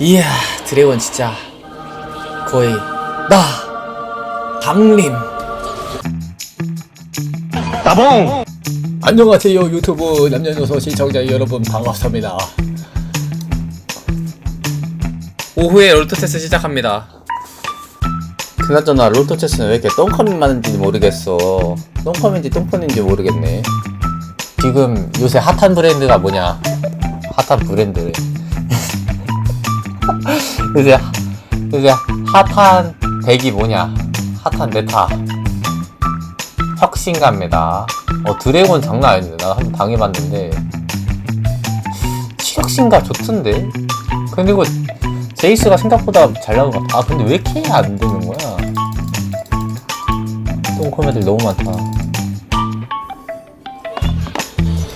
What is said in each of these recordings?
이야 드래곤 진짜 거의 나 강림. 따봉! 안녕하세요 유튜브 남녀노소 시청자 여러분 반갑습니다. 오후에 롤토체스 시작합니다. 그나저나 롤토체스는 왜 이렇게 똥컴이 많은지 모르겠어. 똥컴인지 똥폰인지 모르겠네. 지금 요새 핫한 브랜드가 뭐냐? 핫한 브랜드 요새 요새 핫한 덱이 뭐냐 핫한 메타 혁신가입니다. 어 드래곤 장난 아닌데 나 한번 당해봤는데 혁신가 좋던데. 근데 이거 제이스가 생각보다 잘 나온 것 같아. 아 근데 왜 이렇게 안 되는 거야? 똥컴 애들 너무 많다.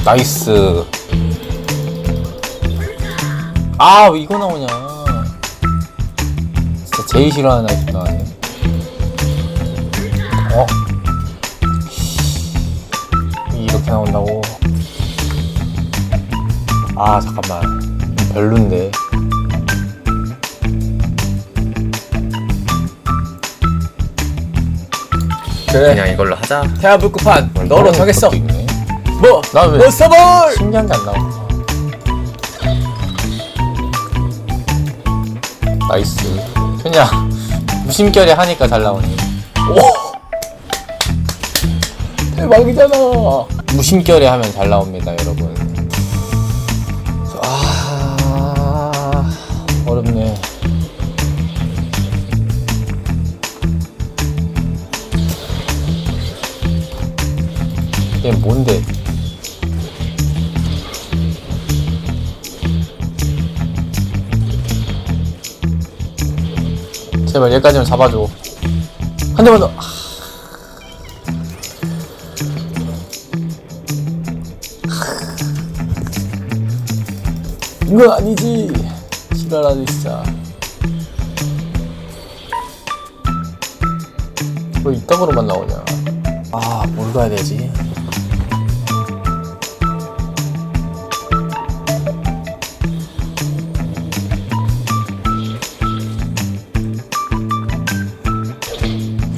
나이스. 아 왜 이거 나오냐? 제일 싫어하는 아이템 나왔네. 어? 이렇게 나온다고 아 잠깐만 별론데 그래 그냥 이걸로 하자. 태아불급판 너로 너런 정했어. 뭐? 나 왜- 뭐 써볼! 신기한 게 안 나와 나이스 그냥 무심결에 하니까 잘 나오네 오! 대박이잖아. 무심결에 하면 잘 나옵니다 여러분 제발 얘까지만 잡아줘. 한 대만 더. 아. 이건 아니지. 지랄하네 진짜 왜 이따구로만 나오냐? 아 뭘 가야 되지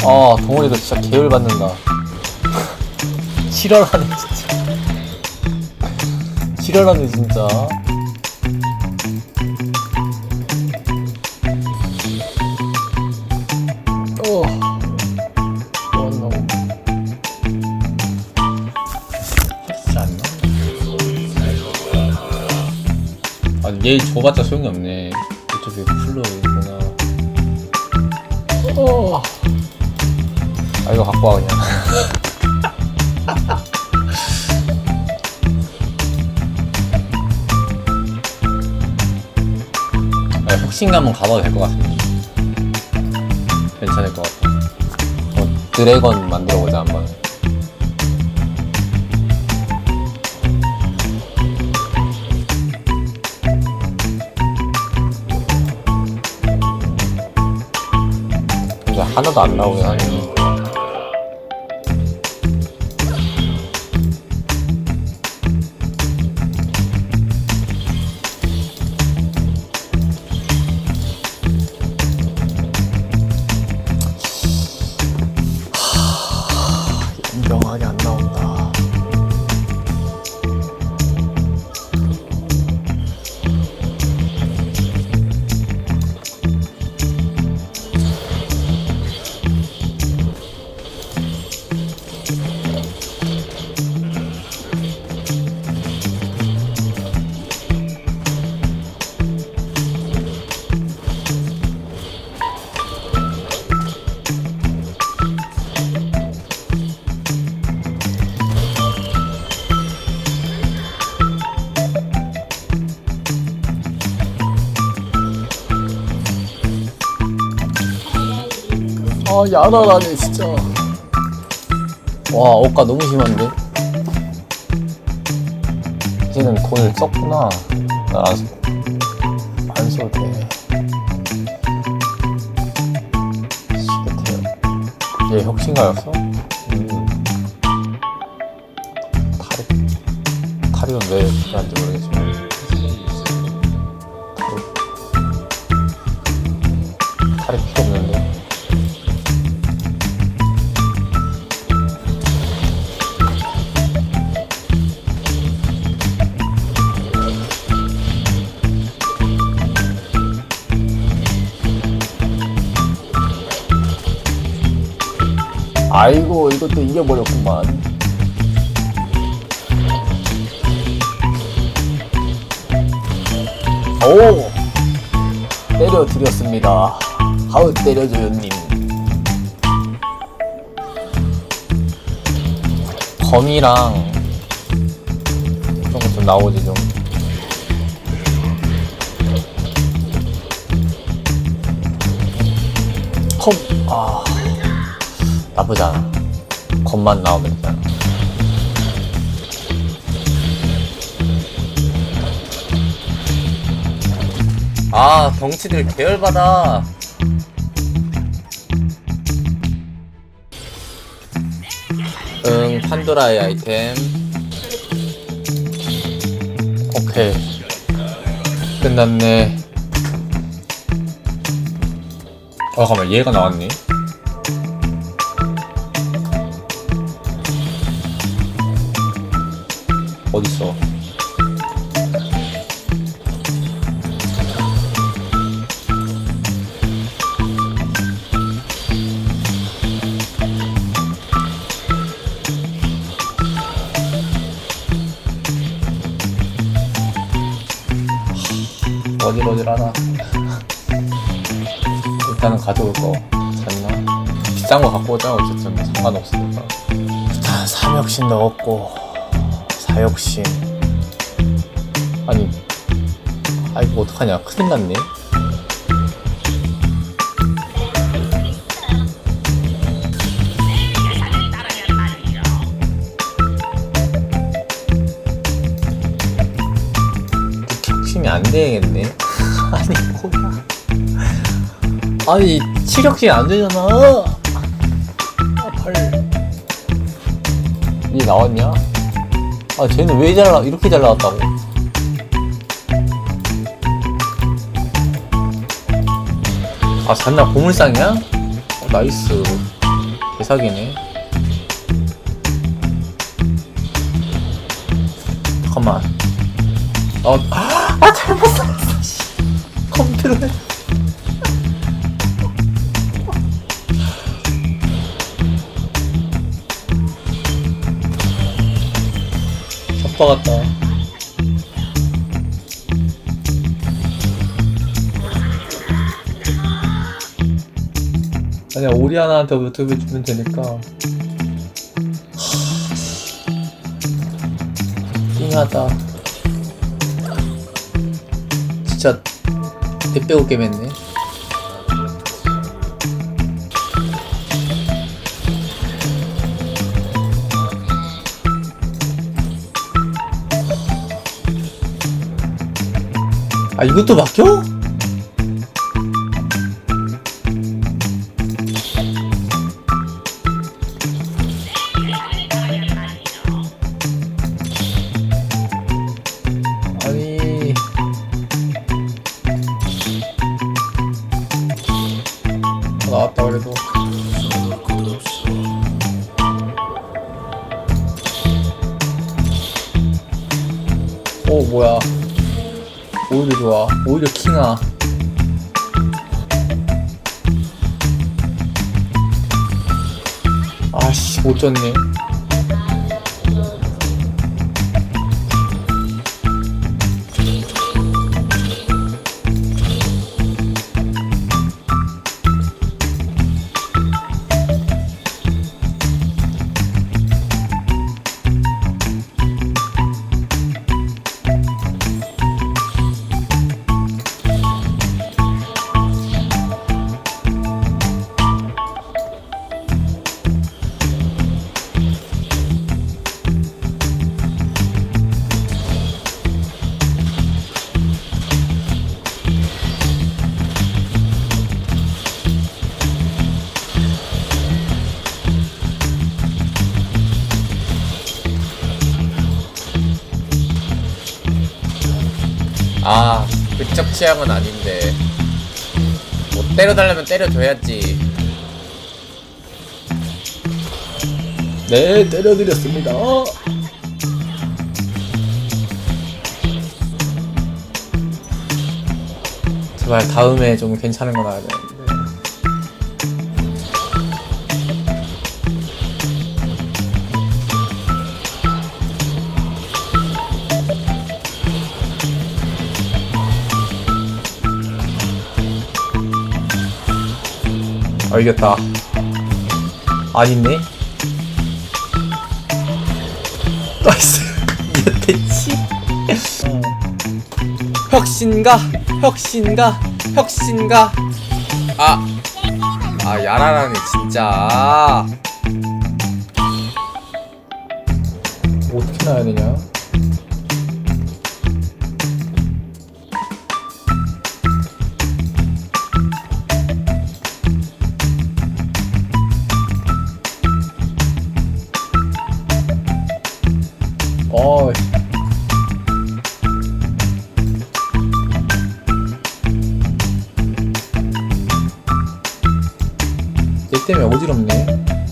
아 동원이도 진짜 계열 받는다. 지랄하네 진짜. 지랄하네 진짜. 어. 뭐한다고 진짜 안 나? 아니 얘 줘봤자 소용이 없네. 어차피 플로 아 이거 갖고 와 그냥. 아, 혁신감은 가봐도 될 것 같습니다 괜찮을 것 같아. 어, 드래곤 만들어 보자 한번. 이제 하나도 안 나오긴 하네 명 야나라네 진짜. 와 억가 너무 심한데? 이제는 돈을 썼구나. 나안 안 써도 돼 얘 혁신가였어? 음. 탈이 탈이는 왜 필요한지 모르겠지 아이고 이것도 이겨버렸구만. 오! 때려드렸습니다. 하우 때려줘요님. 검이랑 거좀 나오지 좀. 컵, 아, 않아. 겉만 나오면 되잖아. 아, 덩치들 계열받아. 응, 판도라의 아이템. 오케이. 끝났네. 아, 잠깐만, 얘가 나왔니? 오자 어쨌든 상관없으니까. 일단 삼역신 넣었고 사역신. 아니, 아 이거 어떡하냐? 큰일 났네. 격심이 안 되겠네. 아니 뭐야? 아니 치력이 안 되잖아. 아, 이 나왔냐? 아 쟤는 왜 잘 나? 이렇게 잘 나왔다고? 아 잔나 보물상이야? 어, 나이스. 개사기네. 잠깐만. 어, 아 잘못 살았어. 씨. 컴퓨터를. 아빠 같다. 아니야 오리아나한테 유튜브 주면 되니까. 띵하다. 진짜 대 빼고 게임했네. 아 이것도 막혀? 졌네. 취향은 아닌데. 뭐 때려달라면 때려줘야지. 네, 때려드렸습니다. 제발 다음에 좀 괜찮은 거 나와야 되는데. 아 이겼다. 아니네? 나이스. 이겼댔지. 어. 혁신가? 혁신가? 혁신가? 아, 아 야라라네 진짜. 어떻게 나야 되냐 때문에 어지럽네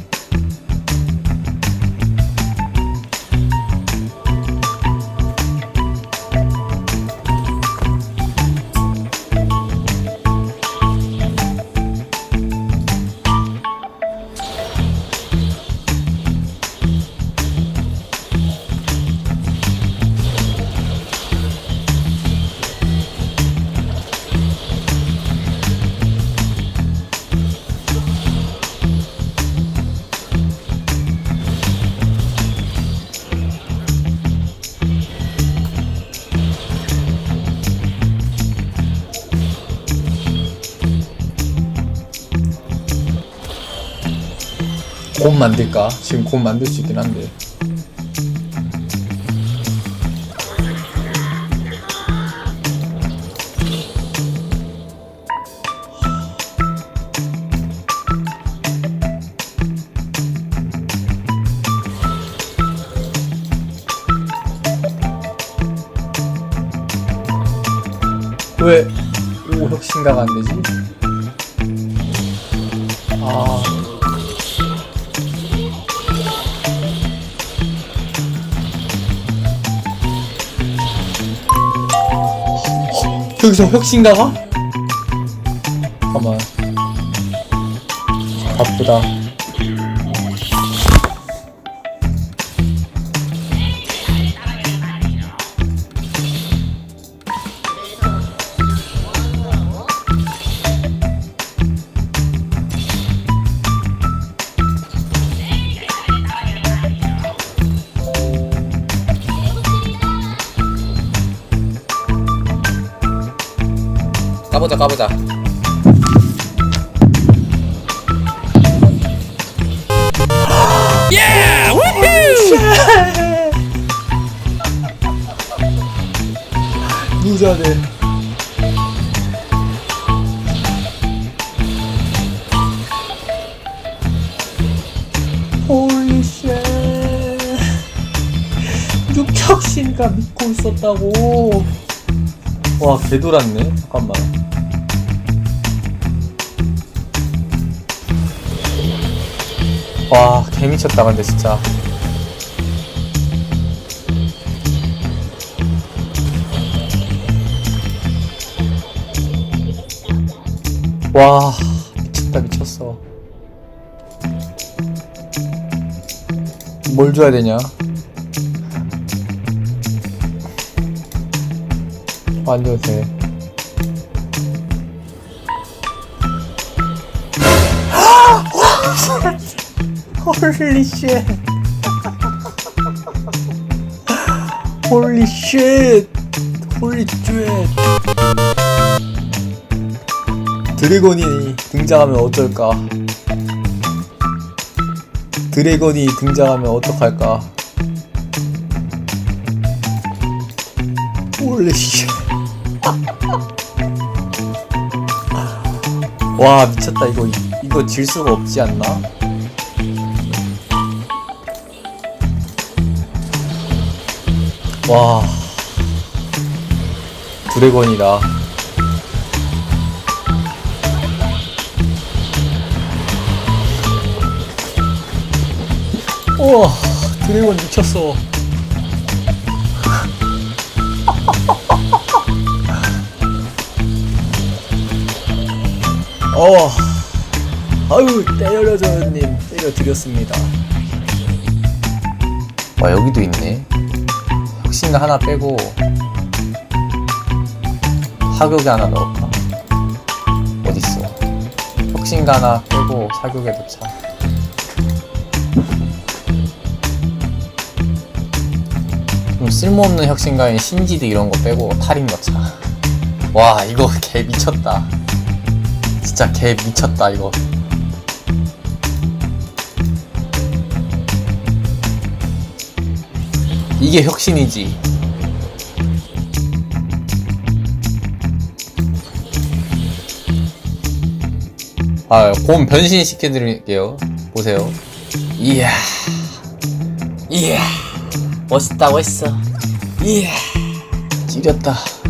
곧 만들까? 지금 곧 만들 수 있긴 한데 여기서 혁신 가가? 잠깐만 바쁘다 까보자. 까보자 누자네. 홀리쉣 육혁신가 믿고 있었다고 와 개돌았네. 잠깐만. 와 개미쳤다 근데 진짜. 와 미쳤다 미쳤어. 뭘 줘야 되냐 완전 돼 홀리 쉣 홀리 쉣 홀리 쉣 드래곤이 등장하면 어떨까? 드래곤이 등장하면 어떡할까? 홀리 쉣 와 미쳤다. 이거 이거 질 수가 없지 않나? 와. 드래곤이다. 우와 드래곤 미쳤어 어 아유 때려줘님 때려드렸습니다. 와 여기도 있네. 혁신가 하나 빼고 하격에 하나 넣을까? 어딨어? 혁신 혁신가 하나 빼고 사교계 좀 쓸모없는 혁신가인 신지드 이런 거 빼고 탈인 넣자. 와 이거 개 미쳤다 진짜 개 미쳤다 이거 이게 혁신이지 아, 곰 변신 시켜드릴게요. 보세요. 이야. 이야. 멋있다, 멋있어. 이야. 찌렸다.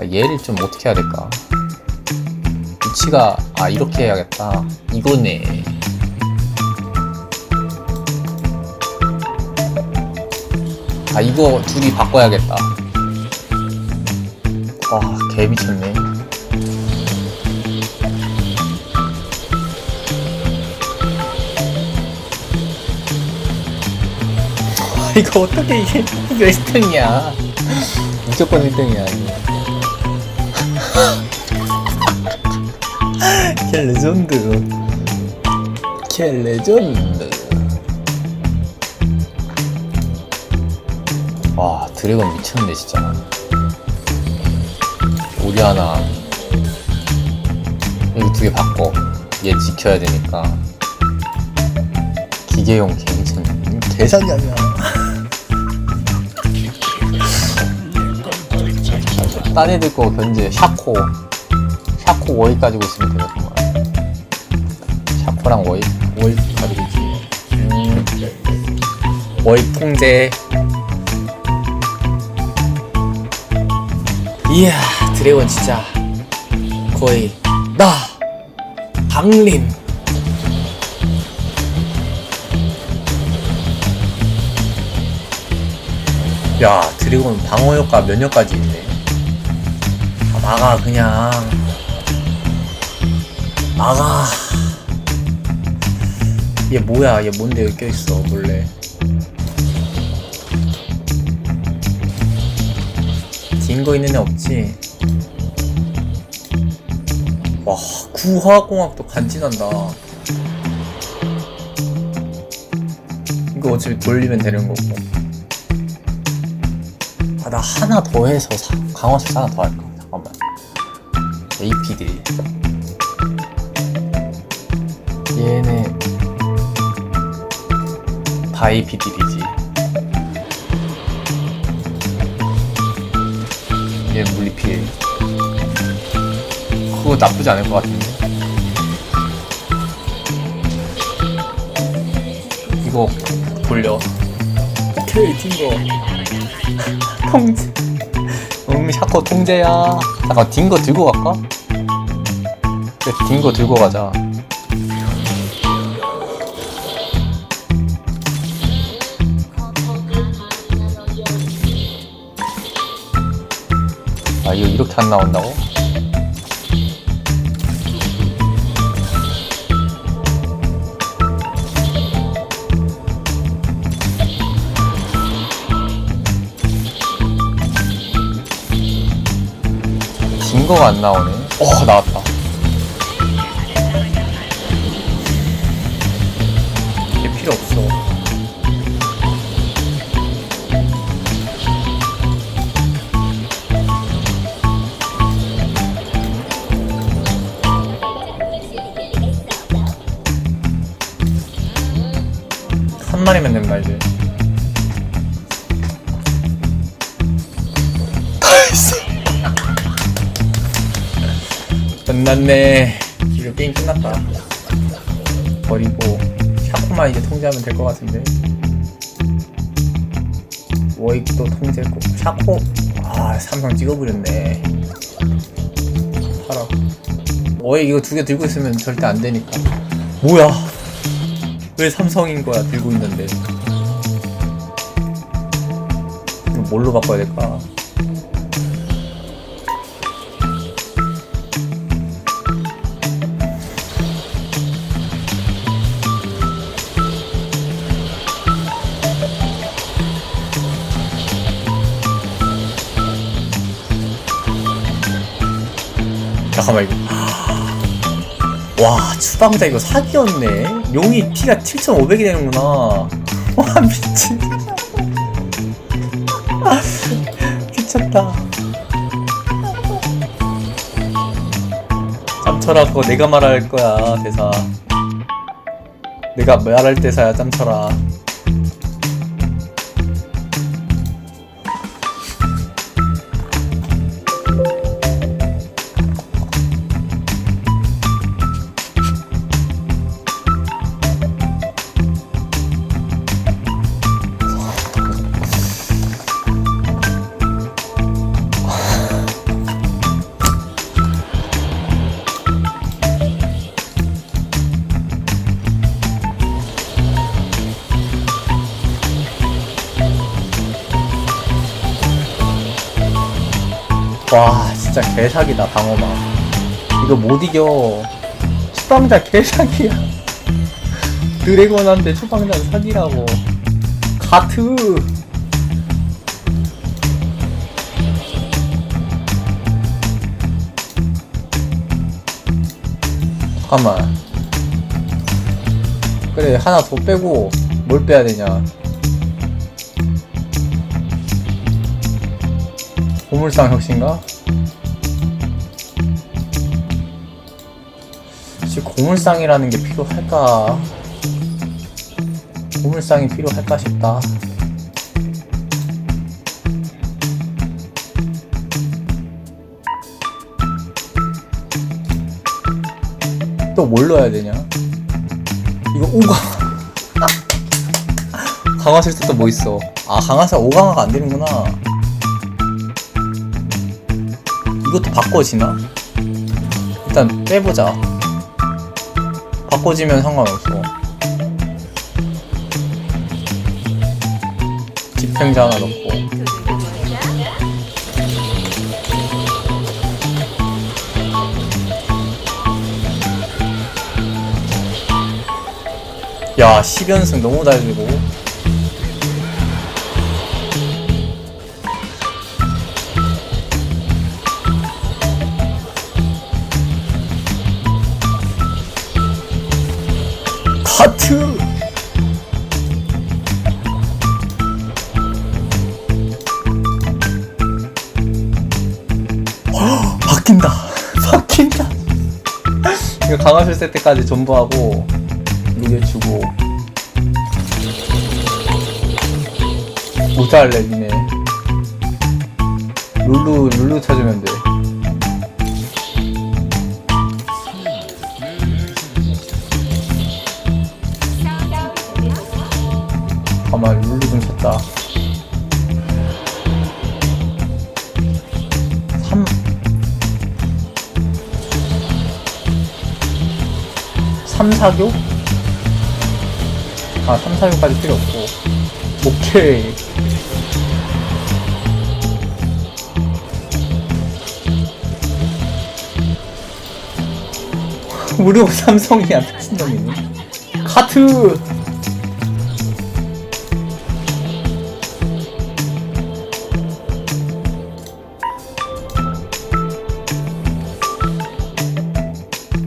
아, 얘를 좀 어떻게 해야 될까? 위치가, 아, 이렇게 해야겠다. 이거네. 아, 이거 둘이 바꿔야겠다. 와, 개 미쳤네. 이거 어떻게 이게 몇 등이야? 무조건 1등이야. 개 레전드. 개 레전드. 와 드래곤 미쳤네 진짜. 우리 하나 여기 두개 바꿔. 얘 지켜야 되니까. 기계용 개 미쳤네. 개상이 아니야. 딴 애들 거 견제 샤코 샤코 가지고 있으면 되겠구만 샤코랑 워이 워이 가지고 있지. 음. 워이 통제. 이야 드래곤 진짜 거의 나 강림 야 드래곤 방어 효과 몇 년까지 있네. 아, 막아 그냥. 막아 얘 뭐야 얘 뭔데 여기 껴있어 몰래 딘거 있는 애 없지 와 구화공학도 간지난다 이거 어차피 돌리면 되는 거고 아, 나 하나 더 해서 사, 강화술 하나 더 할까? 잠깐만. APD. 얘네 다 APD이지. 얘 물리 피해. 그거 나쁘지 않을 것 같은데. 이거 돌려. 오케이, 튕거. 통제. 음, 샤코 통제야. 잠깐, 딩거 들고 갈까? 그래, 딩거 들고 가자. 아, 이거 이렇게 안 나온다고? 딩거가 안 나오네. 어, 나왔다. 이제. 다 했어. 끝났네. 이거 게임 끝났다. 버리고 샤코만 이제 통제하면 될 것 같은데. 워익도 통제했고 샤코 아 삼성 찍어버렸네. 팔아. 워익 이거 두 개 들고 있으면 절대 안 되니까. 뭐야? 왜 삼성인 거야 들고 있는데? 뭘로 바꿔야 될까? 잠깐만 이거. 와 추방자 이거 사기였네. 용이 피가 7,500이 되는구나. 와 미친 미쳤다. 짬철아 그거 내가 말할 거야 대사. 내가 말할 대사야 짬철아 와 진짜 개사기다 방어막. 이거 못 이겨. 추방자 개사기야. 드래곤한테 추방자 사기라고. 가트! 잠깐만. 그래 하나 더 빼고 뭘 빼야 되냐 보물상 혁신가? 혹시 고물상이라는 게 필요할까? 고물상이 필요할까 싶다. 또 뭘 넣어야 되냐? 이거 오강 강화실 때 또 뭐 있어? 아 강화사 5강화가 안 되는구나. 이것도 바꿔지나? 일단 빼보자. 바꿔지면 상관없어. 집행자 하나 넣고. 야, 10연승 너무 달리고. 카트! 헉, 바뀐다. 바뀐다. 이거 강화실 세트까지 전부 하고, 이거 주고. 모자랄래, 니네. 룰루, 룰루 찾으면 돼. 3, 4교? 아, 3, 4교까지 필요 없고. 오케이. 무료 삼성이야, 미친놈이네. 카트!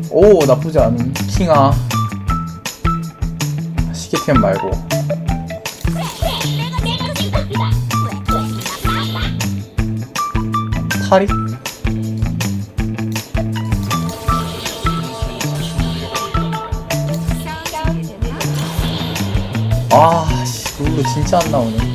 오, 나쁘지 않은. 킹아. 시계템 말고. 탈이? 아, 씨, 룰루 진짜 안 나오네.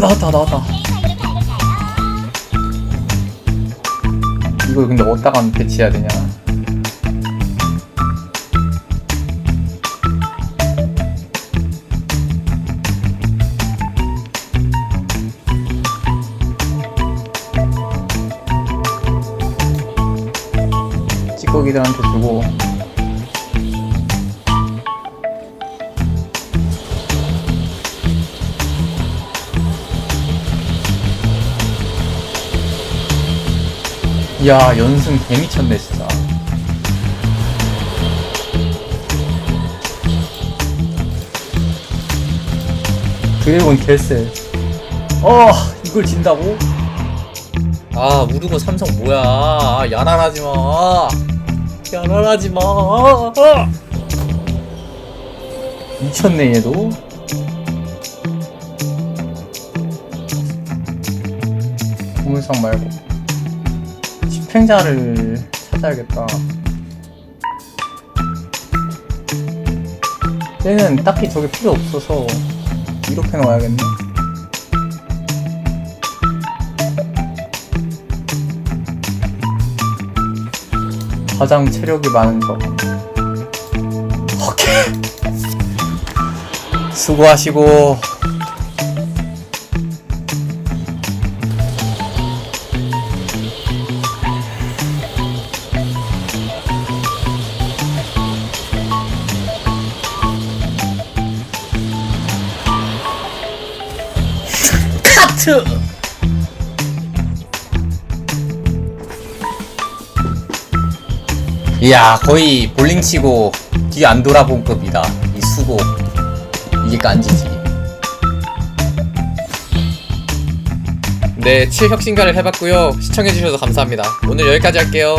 나왔다, 나왔다. 이걸 근데 어디다가 배치해야 되냐? 찌꺼기들한테 주고 야 연승 개미쳤네 진짜. 드래곤 개쎄 어 이걸 진다고? 아 우르고 삼성 뭐야? 아, 야난하지마. 야난하지마. 미쳤네 얘도. 보물상 말고 집행자를 찾아야겠다. 얘는 딱히 저게 필요 없어서 이렇게 넣어야겠네. 가장 체력이 많은 적. 오케이. 수고하시고. 카트! 이야 거의 볼링 치고 뒤 안 돌아본 급이다. 이 수고. 이게 깐지지. 네 7혁신가를 해봤고요. 시청해주셔서 감사합니다. 오늘 여기까지 할게요